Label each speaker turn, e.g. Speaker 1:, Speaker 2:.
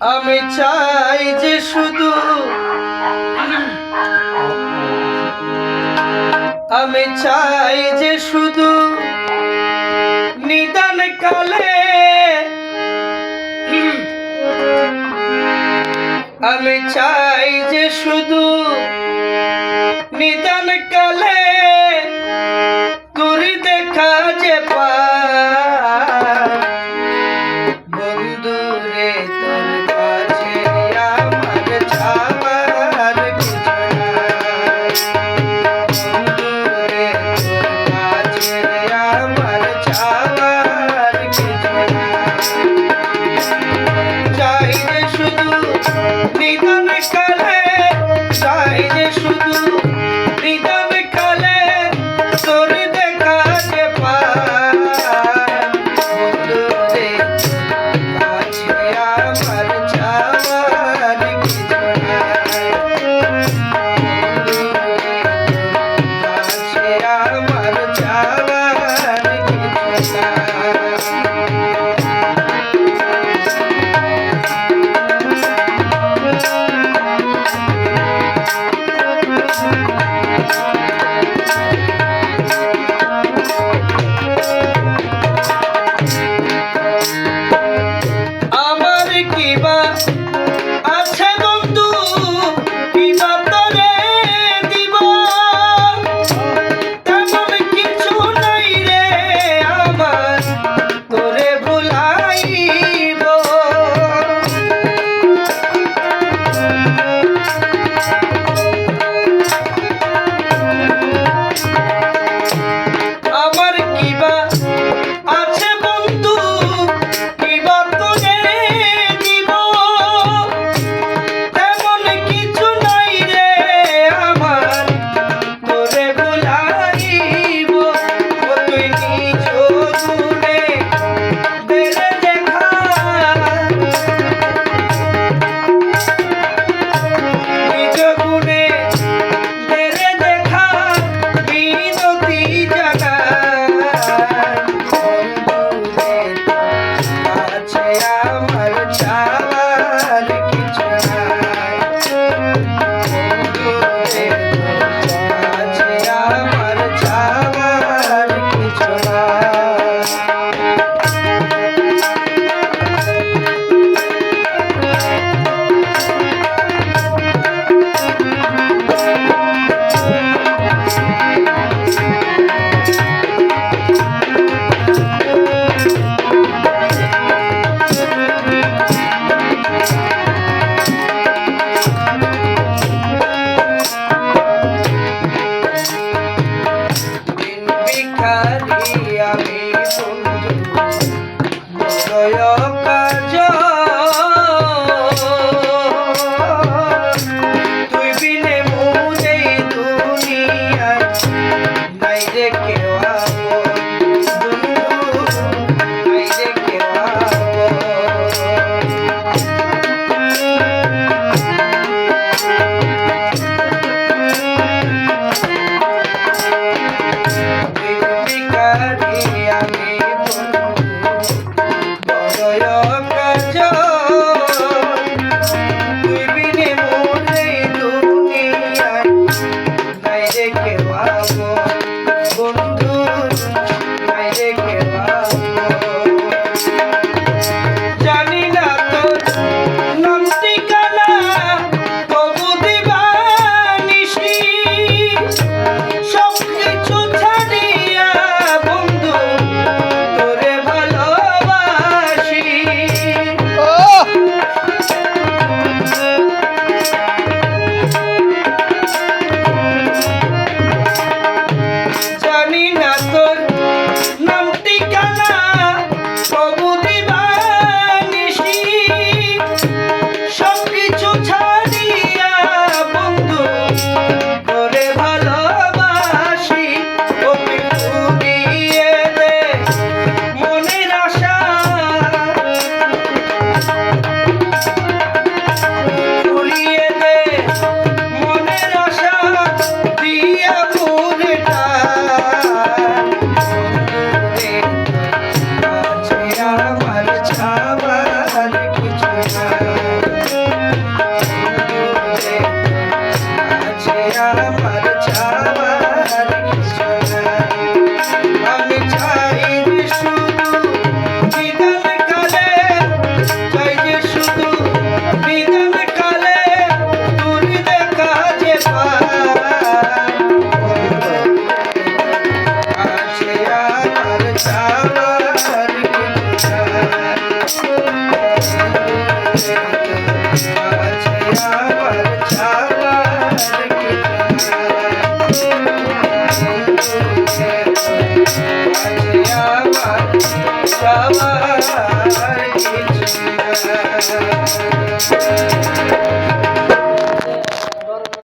Speaker 1: আমি চাই যে শুধু আমি চাই যে শুধু নিদান কালে। আমি চাই যে শুধু নিদান কালে।